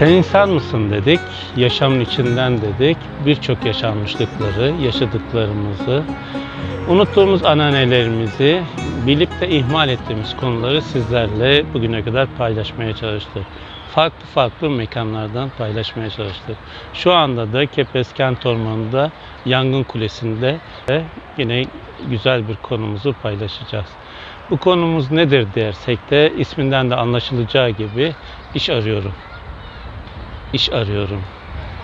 Sen insan mısın dedik, yaşamın içinden dedik, birçok yaşanmışlıkları, yaşadıklarımızı, unuttuğumuz ananelerimizi, bilip de ihmal ettiğimiz konuları sizlerle bugüne kadar paylaşmaya çalıştık. Farklı farklı mekanlardan paylaşmaya çalıştık. Şu anda da Kepez Kent Ormanı'nda Yangın Kulesi'nde ve yine güzel bir konumuzu paylaşacağız. Bu konumuz nedir dersek de isminden de anlaşılacağı gibi iş arıyorum iş arıyorum.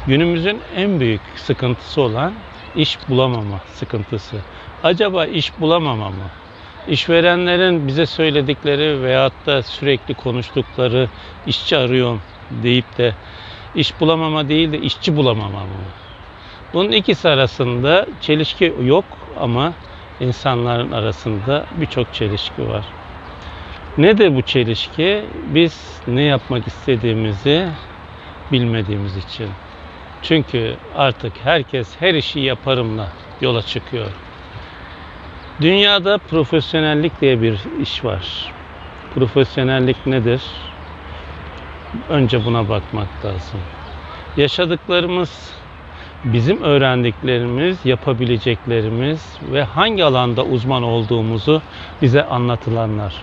Günümüzün en büyük sıkıntısı olan iş bulamama sıkıntısı. Acaba iş bulamama mı? İşverenlerin bize söyledikleri veyahut da sürekli konuştukları işçi arıyorum deyip de iş bulamama değil de işçi bulamama mı? Bunun ikisi arasında çelişki yok ama insanların arasında birçok çelişki var. Nedir bu çelişki? Biz ne yapmak istediğimizi bilmediğimiz için. Çünkü artık herkes her işi yaparımla yola çıkıyor. Dünyada profesyonellik diye bir iş var. Profesyonellik nedir? Önce buna bakmak lazım. Yaşadıklarımız, bizim öğrendiklerimiz, yapabileceklerimiz ve hangi alanda uzman olduğumuzu bize anlatılanlar.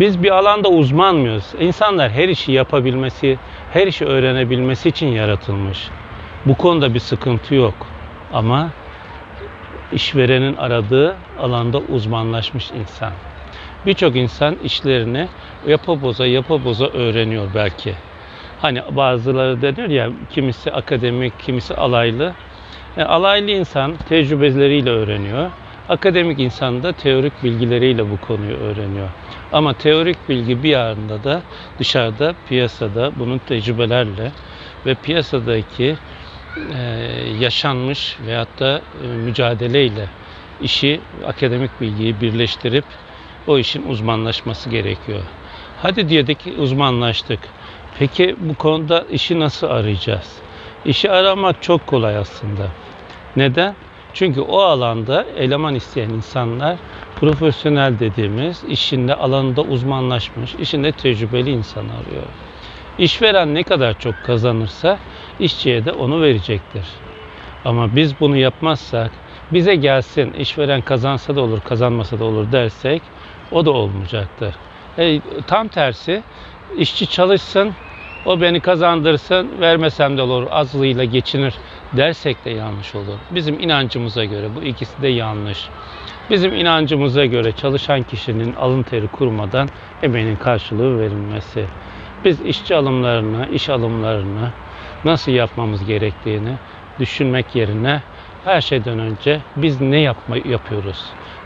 Biz bir alanda uzman mıyız? İnsanlar her işi yapabilmesi, her işi öğrenebilmesi için yaratılmış. Bu konuda bir sıkıntı yok. Ama işverenin aradığı alanda uzmanlaşmış insan. Birçok insan işlerini yapa boza yapa boza öğreniyor belki. Hani bazıları denir ya kimisi akademik, kimisi alaylı. E, alaylı insan tecrübeleriyle öğreniyor. Akademik insan da teorik bilgileriyle bu konuyu öğreniyor. Ama teorik bilgi bir yanında da dışarıda piyasada bunun tecrübelerle ve piyasadaki e, yaşanmış veyahut da e, mücadeleyle işi akademik bilgiyi birleştirip o işin uzmanlaşması gerekiyor. Hadi diyedik uzmanlaştık. Peki bu konuda işi nasıl arayacağız? İşi aramak çok kolay aslında. Neden? Çünkü o alanda eleman isteyen insanlar profesyonel dediğimiz işinde alanında uzmanlaşmış, işinde tecrübeli insan arıyor. İşveren ne kadar çok kazanırsa işçiye de onu verecektir. Ama biz bunu yapmazsak bize gelsin işveren kazansa da olur kazanmasa da olur dersek o da olmayacaktır. E, tam tersi işçi çalışsın o beni kazandırsın vermesem de olur azlığıyla geçinir dersek de yanlış olur. Bizim inancımıza göre bu ikisi de yanlış. Bizim inancımıza göre çalışan kişinin alın teri kurmadan emeğinin karşılığı verilmesi. Biz işçi alımlarını, iş alımlarını nasıl yapmamız gerektiğini düşünmek yerine her şeyden önce biz ne yapma, yapıyoruz?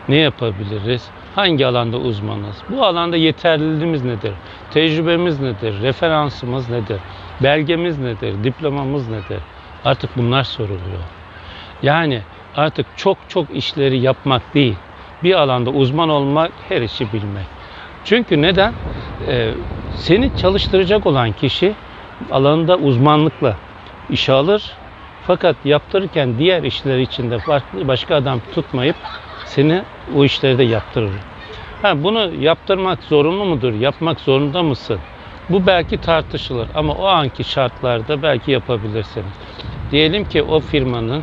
Ne yapabiliriz? Hangi alanda uzmanız? Bu alanda yeterliliğimiz nedir? Tecrübemiz nedir? Referansımız nedir? Belgemiz nedir? Diplomamız nedir? Artık bunlar soruluyor. Yani artık çok çok işleri yapmak değil, bir alanda uzman olmak, her işi bilmek. Çünkü neden? Ee, seni çalıştıracak olan kişi alanında uzmanlıkla işe alır. Fakat yaptırırken diğer işler içinde farklı başka adam tutmayıp seni o işleri de yaptırır. Ha, bunu yaptırmak zorunlu mudur? Yapmak zorunda mısın? Bu belki tartışılır ama o anki şartlarda belki yapabilirsin. Diyelim ki o firmanın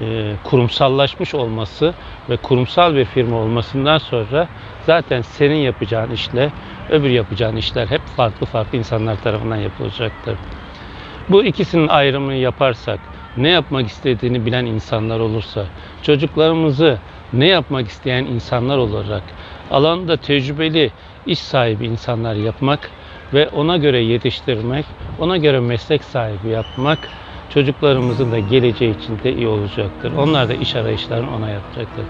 e, kurumsallaşmış olması ve kurumsal bir firma olmasından sonra zaten senin yapacağın işle öbür yapacağın işler hep farklı farklı insanlar tarafından yapılacaktır. Bu ikisinin ayrımını yaparsak, ne yapmak istediğini bilen insanlar olursa, çocuklarımızı ne yapmak isteyen insanlar olarak alanda tecrübeli iş sahibi insanlar yapmak ve ona göre yetiştirmek, ona göre meslek sahibi yapmak çocuklarımızın da geleceği için de iyi olacaktır. Onlar da iş arayışlarını ona yapacaktır.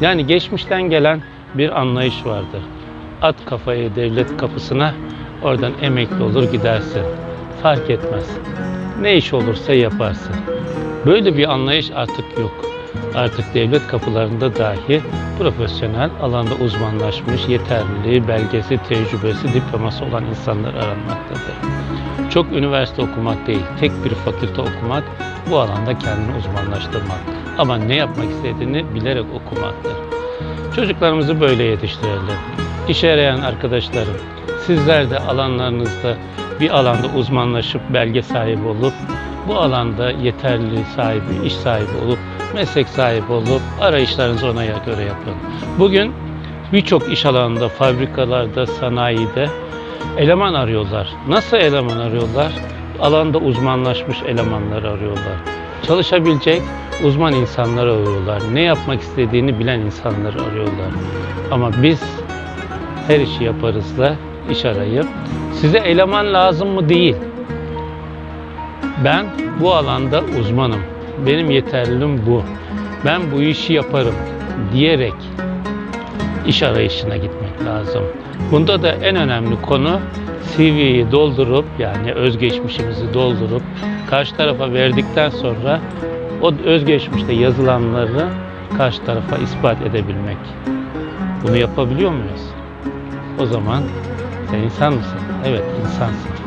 Yani geçmişten gelen bir anlayış vardır. At kafayı devlet kapısına, oradan emekli olur gidersin. Fark etmez. Ne iş olursa yaparsın. Böyle bir anlayış artık yok. Artık devlet kapılarında dahi profesyonel alanda uzmanlaşmış, yeterliliği, belgesi, tecrübesi, diploması olan insanlar aranmaktadır. Çok üniversite okumak değil, tek bir fakülte okumak, bu alanda kendini uzmanlaştırmak. Ama ne yapmak istediğini bilerek okumaktır. Çocuklarımızı böyle yetiştirelim. İşe yarayan arkadaşlarım, sizler de alanlarınızda bir alanda uzmanlaşıp belge sahibi olup bu alanda yeterli sahibi, iş sahibi olup meslek sahibi olup arayışlarınızı ona göre yapın. Bugün birçok iş alanında, fabrikalarda, sanayide eleman arıyorlar. Nasıl eleman arıyorlar? Alanda uzmanlaşmış elemanlar arıyorlar. Çalışabilecek uzman insanlar arıyorlar. Ne yapmak istediğini bilen insanlar arıyorlar. Ama biz her işi yaparız da iş arayıp size eleman lazım mı değil. Ben bu alanda uzmanım. Benim yeterliliğim bu. Ben bu işi yaparım diyerek iş arayışına gitmek lazım. Bunda da en önemli konu CV'yi doldurup yani özgeçmişimizi doldurup karşı tarafa verdikten sonra o özgeçmişte yazılanları karşı tarafa ispat edebilmek. Bunu yapabiliyor muyuz? O zaman sen insan mısın? Evet insansın.